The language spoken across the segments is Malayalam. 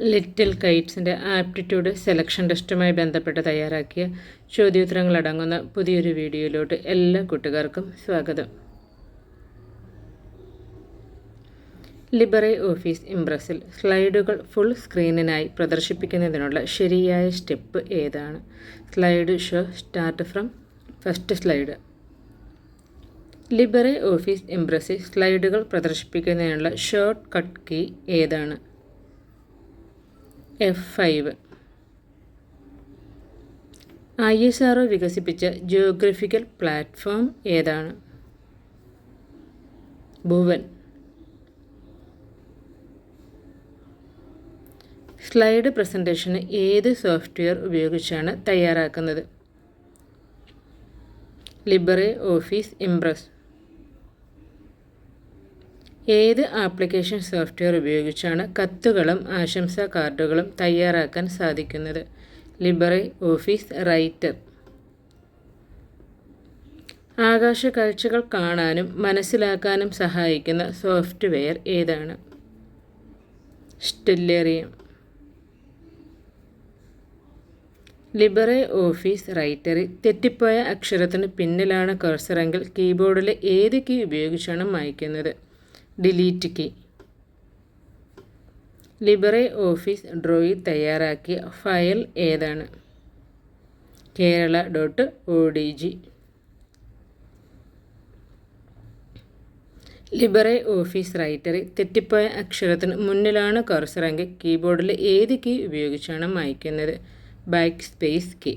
ലിറ്റിൽ കൈറ്റ്സിന്റെ ആപ്റ്റിറ്റ്യൂഡ് സെലക്ഷൻ ടെസ്റ്റുമായി ബന്ധപ്പെട്ട് തയ്യാറാക്കിയ ചോദ്യോത്തരങ്ങളടങ്ങുന്ന പുതിയൊരു വീഡിയോയിലോട്ട് എല്ലാ കൂട്ടുകാർക്കും സ്വാഗതം. ലിബറെ ഓഫീസ് ഇംപ്രസിൽ സ്ലൈഡുകൾ ഫുൾ സ്ക്രീനിനായി പ്രദർശിപ്പിക്കുന്നതിനുള്ള ശരിയായ സ്റ്റെപ്പ് ഏതാണ്? Slide show start from first slide. Libre Office ഇംപ്രസിൽ സ്ലൈഡുകൾ പ്രദർശിപ്പിക്കുന്നതിനുള്ള ഷോർട്ട് കട്ട് കീ ഏതാണ്? F five I S R വികസിപ്പിച്ച ജിയോഗ്രഫിക്കൽ പ്ലാറ്റ്ഫോം ഏതാണ്? ഭുവൻ. സ്ലൈഡ് പ്രസന്റേഷന് ഏത് സോഫ്റ്റ്വെയർ ഉപയോഗിച്ചാണ് തയ്യാറാക്കുന്നത്? Libre Office Impress. ഏത് ആപ്ലിക്കേഷൻ സോഫ്റ്റ്വെയർ ഉപയോഗിച്ചാണ് കത്തുകളും ആശംസാ കാർഡുകളും തയ്യാറാക്കാൻ സാധിക്കുന്നത്? Libre Office Writer. ആകാശ കാഴ്ചകൾ കാണാനും മനസ്സിലാക്കാനും സഹായിക്കുന്ന സോഫ്റ്റ്വെയർ ഏതാണ്? സ്റ്റെല്ലേറിയം. ലിബറി ഓഫീസ് റൈറ്ററിൽ തെറ്റിപ്പോയ അക്ഷരത്തിന് പിന്നിലാണ് കർസറെങ്കിൽ കീബോർഡിലെ ഏത് കീ ഉപയോഗിച്ചാണ് മായ്ക്കുന്നത്? ഡിലീറ്റ് കീ ലിബറെ ഓഫീസ് ഡ്രോയിൽ തയ്യാറാക്കിയ ഫയൽ ഏതാണ്? Kerala dot O D G Libre Office റൈറ്ററിൽ തെറ്റിപ്പോയ അക്ഷരത്തിന് മുന്നിലാണ് കർസറെങ്കിൽ കീബോർഡിൽ ഏത് കീ ഉപയോഗിച്ചാണ് മായ്ക്കുന്നത്? Back space key.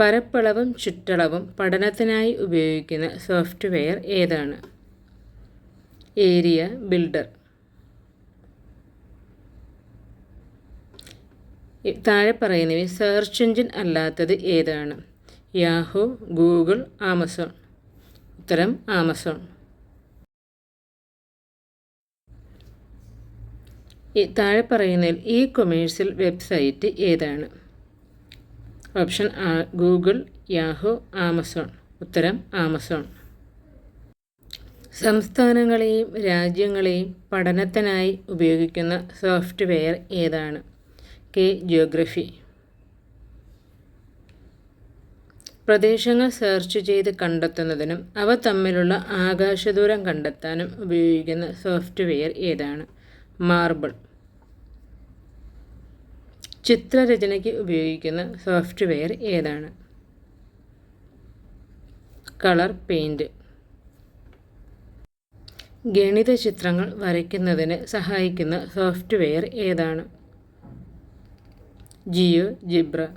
പരപ്പളവും ചുറ്റളവും പഠനത്തിനായി ഉപയോഗിക്കുന്ന സോഫ്റ്റ്വെയർ ഏതാണ്? Area builder. താഴെ പറയുന്നവ സെർച്ച് എഞ്ചിൻ അല്ലാത്തത് ഏതാണ്? Yahoo Google Amazon. ഉത്തരം ആമസോൺ. താഴെ പറയുന്നതിൽ ഇ കൊമേഴ്സ്യൽ വെബ്സൈറ്റ് ഏതാണ്? Option Google Yahoo Amazon. ഉത്തരം ആമസോൺ. സംസ്ഥാനങ്ങളെയും രാജ്യങ്ങളെയും പഠനത്തിനായി ഉപയോഗിക്കുന്ന സോഫ്റ്റ്വെയർ ഏതാണ്? കെ. ജിയോഗ്രഫി. പ്രദേശങ്ങൾ സെർച്ച് ചെയ്ത് കണ്ടെത്തുന്നതിനും അവ തമ്മിലുള്ള ആകാശദൂരം കണ്ടെത്താനും ഉപയോഗിക്കുന്ന സോഫ്റ്റ്വെയർ ഏതാണ്? മാർബിൾ. ചിത്രരചനയ്ക്ക് ഉപയോഗിക്കുന്ന സോഫ്റ്റ്വെയർ ഏതാണ്? Colour paint. ഗണിത ചിത്രങ്ങൾ വരയ്ക്കുന്നതിന് സഹായിക്കുന്ന സോഫ്റ്റ്വെയർ ഏതാണ്? ജിയോ ജിബ്ര.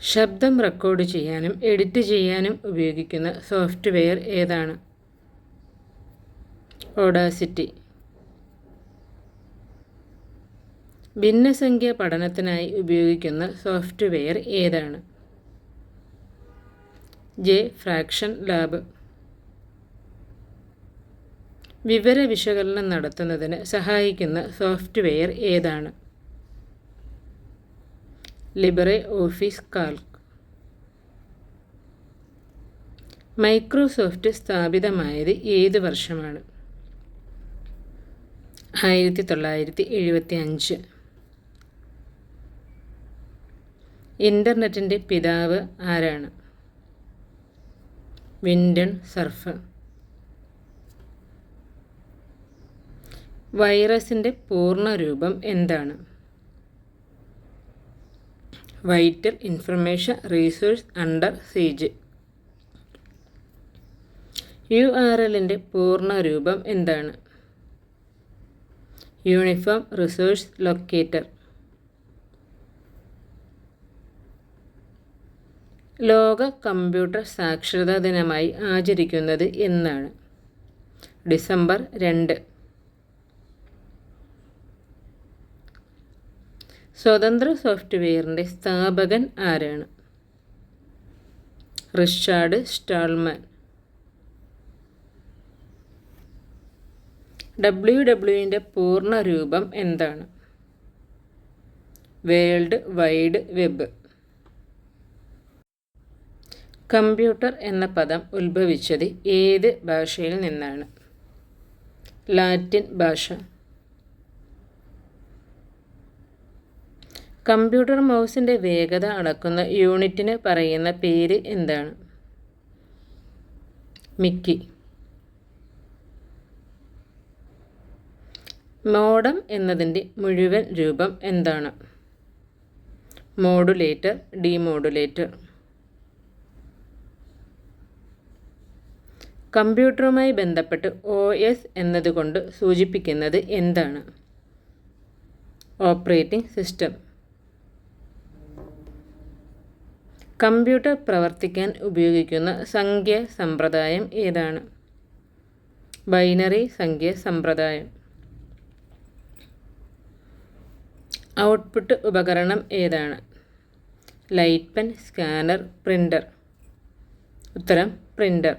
ശബ്ദം റെക്കോർഡ് ചെയ്യാനും എഡിറ്റ് ചെയ്യാനും ഉപയോഗിക്കുന്ന സോഫ്റ്റ്വെയർ ഏതാണ്? ഓഡാസിറ്റി. ഭിന്നസംഖ്യ പഠനത്തിനായി ഉപയോഗിക്കുന്ന സോഫ്റ്റ്വെയർ ഏതാണ്? J fraction lab. വിവര വിശകലനം നടത്തുന്നതിന് സഹായിക്കുന്ന സോഫ്റ്റ്വെയർ ഏതാണ്? ലിബറെ ഓഫീസ് കാൽക്ക് മൈക്രോസോഫ്റ്റ് സ്ഥാപിതമായത് ഏത് വർഷമാണ്? ആയിരത്തി തൊള്ളായിരത്തി എഴുപത്തി അഞ്ച് ഇന്റർനെറ്റിന്റെ പിതാവ് ആരാണ്? Vinton Cerf. വൈറസിന്റെ പൂർണരൂപം എന്താണ്? Vital information resource under siege. U R എല്ലിന്റെ പൂർണരൂപം എന്താണ്? Uniform resource locator. ലോക കമ്പ്യൂട്ടർ സാക്ഷരതാ ദിനമായി ആചരിക്കുന്നത് എന്നാണ്. ഡിസംബർ രണ്ട്. സ്വതന്ത്ര സോഫ്റ്റ്വെയറിന്റെ സ്ഥാപകൻ ആരാണ്? റിഷാർഡ് സ്റ്റാൾമാൻ. ഡബ്ല്യു ഡബ്ല്യുവിന്റെ പൂർണ രൂപം എന്താണ്? World wide web. കമ്പ്യൂട്ടർ എന്ന പദം ഉത്ഭവിച്ചത് ഏത് ഭാഷയിൽ നിന്നാണ്? ലാറ്റിൻ ഭാഷ. കമ്പ്യൂട്ടർ മൗസിന്റെ വേഗത അളക്കുന്ന യൂണിറ്റിന് പറയുന്ന പേര് എന്താണ്? മിക്കി. മോഡം എന്നതിന്റെ മുഴുവൻ രൂപം എന്താണ്? Modulator demodulator. കമ്പ്യൂട്ടറുമായി ബന്ധപ്പെട്ട് ഒ എസ് എന്നതുകൊണ്ട് സൂചിപ്പിക്കുന്നത് എന്താണ്? Operating system. കമ്പ്യൂട്ടർ പ്രവർത്തിക്കാൻ ഉപയോഗിക്കുന്ന സംഖ്യ സമ്പ്രദായം ഏതാണ്? ബൈനറി സംഖ്യ സമ്പ്രദായം. ഔട്ട്പുട്ട് ഉപകരണം ഏതാണ്? ലൈറ്റ് പെൻ സ്കാനർ പ്രിന്റർ ഉത്തരം പ്രിന്റർ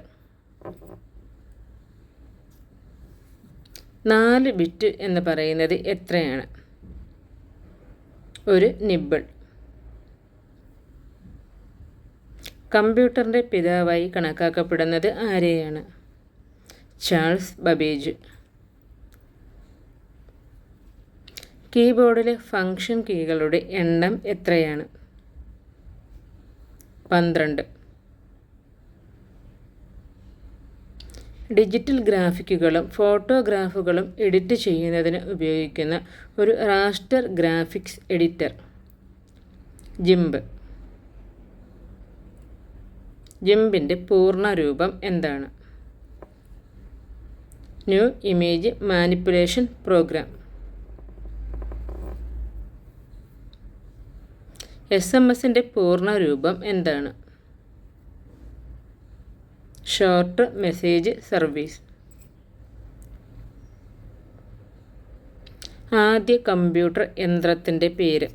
നാല് ബിറ്റ് എന്ന് പറയുന്നത് എത്രയാണ്? ഒരു നിബിൾ. കമ്പ്യൂട്ടറിന്റെ പിതാവായി കണക്കാക്കപ്പെടുന്നത് ആരെയാണ്? Charles Babbage. കീബോർഡിലെ ഫങ്ഷൻ കീകളുടെ എണ്ണം എത്രയാണ്? പന്ത്രണ്ട്. ഡിജിറ്റൽ ഗ്രാഫിക്കുകളും ഫോട്ടോഗ്രാഫുകളും എഡിറ്റ് ചെയ്യുന്നതിന് ഉപയോഗിക്കുന്ന ഒരു റാസ്റ്റർ ഗ്രാഫിക്സ് എഡിറ്റർ. ജിംബ്. ജിംബിന്റെ പൂർണ രൂപം എന്താണ്? GNU image manipulation program. S M എസിന്റെ പൂർണ രൂപം എന്താണ്? Short message service. ആദ്യ കമ്പ്യൂട്ടർ യന്ത്രത്തിന്റെ പേര്.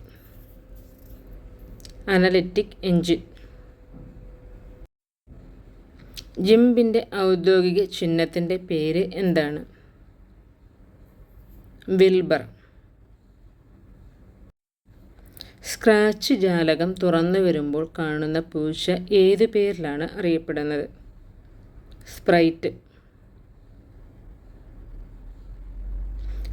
Analytic engine. ജിംബിന്റെ ഔദ്യോഗിക ചിഹ്നത്തിന്റെ പേര് എന്താണ്? വിൽബർ. സ്ക്രാച്ച് ജാലകം തുറന്നു വരുമ്പോൾ കാണുന്ന പൂച്ച ഏത് പേരിലാണ് അറിയപ്പെടുന്നത്? സ്പ്രൈറ്റ്.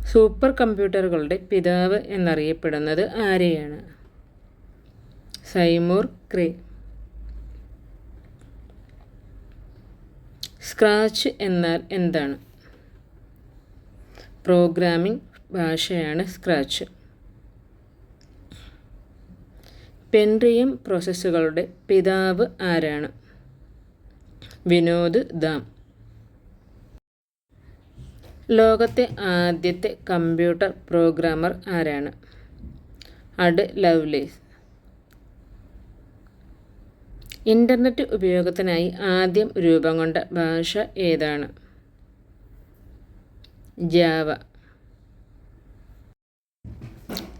സൂപ്പർ കമ്പ്യൂട്ടറുകളുടെ പിതാവ് എന്നറിയപ്പെടുന്നത് ആരെയാണ്? സൈമൂർ ക്രേ. സ്ക്രാച്ച് എന്നാൽ എന്താണ്? പ്രോഗ്രാമിംഗ് ഭാഷയാണ് സ്ക്രാച്ച് പെൻഡ്രിയം പ്രോസസ്സുകളുടെ പിതാവ് ആരാണ്? വിനോദ് ദാം. ലോകത്തെ ആദ്യത്തെ കമ്പ്യൂട്ടർ പ്രോഗ്രാമർ ആരാണ്? Ada Lovelace. ഇന്റർനെറ്റ് ഉപയോഗത്തിനായി ആദ്യം രൂപം കൊണ്ട ഭാഷ ഏതാണ്? ജാവ.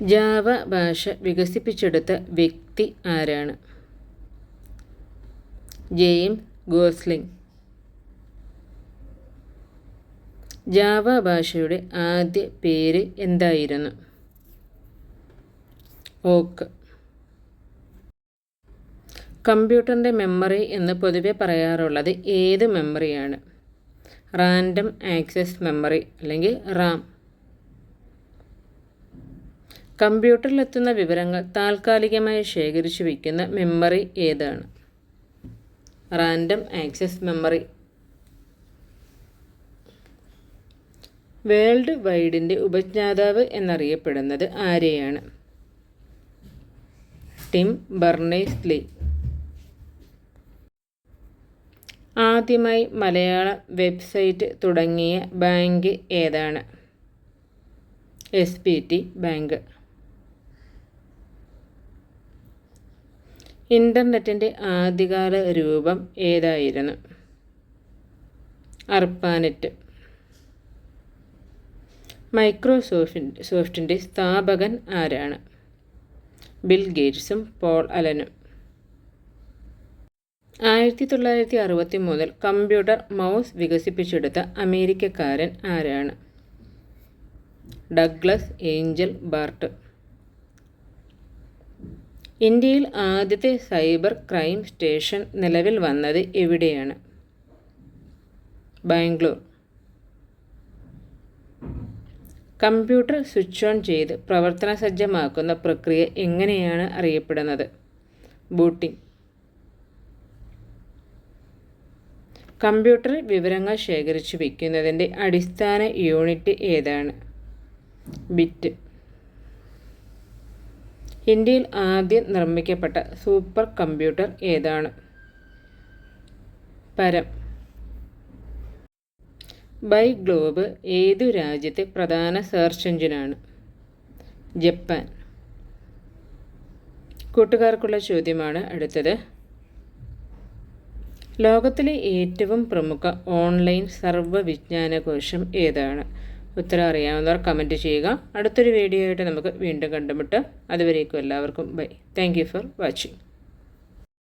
ജാവ ഭാഷ വികസിപ്പിച്ചെടുത്ത വ്യക്തി ആരാണ്? James Gosling. ജാവ ഭാഷയുടെ ആദ്യ പേര് എന്തായിരുന്നു? ഓക്ക്. കമ്പ്യൂട്ടറിന്റെ മെമ്മറി എന്ന് പൊതുവെ പറയാറുള്ളത് ഏത് മെമ്മറിയാണ്? റാൻഡം ആക്സസ് മെമ്മറി അല്ലെങ്കിൽ റാം. കമ്പ്യൂട്ടറിലെത്തുന്ന വിവരങ്ങൾ താൽക്കാലികമായി ശേഖരിച്ചു വയ്ക്കുന്ന മെമ്മറി ഏതാണ്? Random access memory. വേൾഡ് വൈഡിന്റെ ഉപജ്ഞാതാവ് എന്നറിയപ്പെടുന്നത് ആരെയാണ്? ടിം ബർണേസ് ലീ ആദ്യമായി മലയാള വെബ്സൈറ്റ് തുടങ്ങിയ ബാങ്ക് ഏതാണ്? എസ് പി ടി ബാങ്ക് ഇന്റർനെറ്റിന്റെ ആദ്യകാല രൂപം ഏതായിരുന്നു? അർപ്പാനെറ്റ്. മൈക്രോസോഫ്റ്റ് സോഫ്റ്റിന്റെ സ്ഥാപകൻ ആരാണ്? ബിൽ ഗേറ്റ്സും പോൾ അലനും. ആയിരത്തി തൊള്ളായിരത്തി അറുപത്തി മൂന്നിൽ കമ്പ്യൂട്ടർ മൗസ് വികസിപ്പിച്ചെടുത്ത അമേരിക്കക്കാരൻ ആരാണ്? Douglas Engelbart. ഇന്ത്യയിൽ ആദ്യത്തെ സൈബർ ക്രൈം സ്റ്റേഷൻ നിലവിൽ വന്നത് എവിടെയാണ്? ബാംഗ്ലൂർ. കമ്പ്യൂട്ടർ സ്വിച്ച് ഓൺ ചെയ്ത് പ്രവർത്തന സജ്ജമാക്കുന്ന പ്രക്രിയ എങ്ങനെയാണ് അറിയപ്പെടുന്നത്? ബൂട്ടിംഗ്. കമ്പ്യൂട്ടറിൽ വിവരങ്ങൾ ശേഖരിച്ചു വയ്ക്കുന്നതിന്റെ അടിസ്ഥാന യൂണിറ്റ് ഏതാണ്? ബിറ്റ്. ഇന്ത്യയിൽ ആദ്യം നിർമ്മിക്കപ്പെട്ട സൂപ്പർ കമ്പ്യൂട്ടർ ഏതാണ്? പരം. ബൈ ഗ്ലോബ് ഏതു രാജ്യത്തെ പ്രധാന സെർച്ച് എഞ്ചിനാണ്? ജപ്പാൻ. കൂട്ടുകാർക്കുള്ള ചോദ്യമാണ് അടുത്തത്. ലോകത്തിലെ ഏറ്റവും പ്രമുഖ ഓൺലൈൻ സർവവിജ്ഞാനകോശം ഏതാണ്? ഉത്തരം അറിയാവുന്നവർ കമന്റ് ചെയ്യുക. അടുത്തൊരു വീഡിയോ ആയിട്ട് നമുക്ക് വീണ്ടും കണ്ടുമുട്ടാം. അതുവരേക്കും എല്ലാവർക്കും ബൈ താങ്ക് ഫോർ വാച്ചിങ്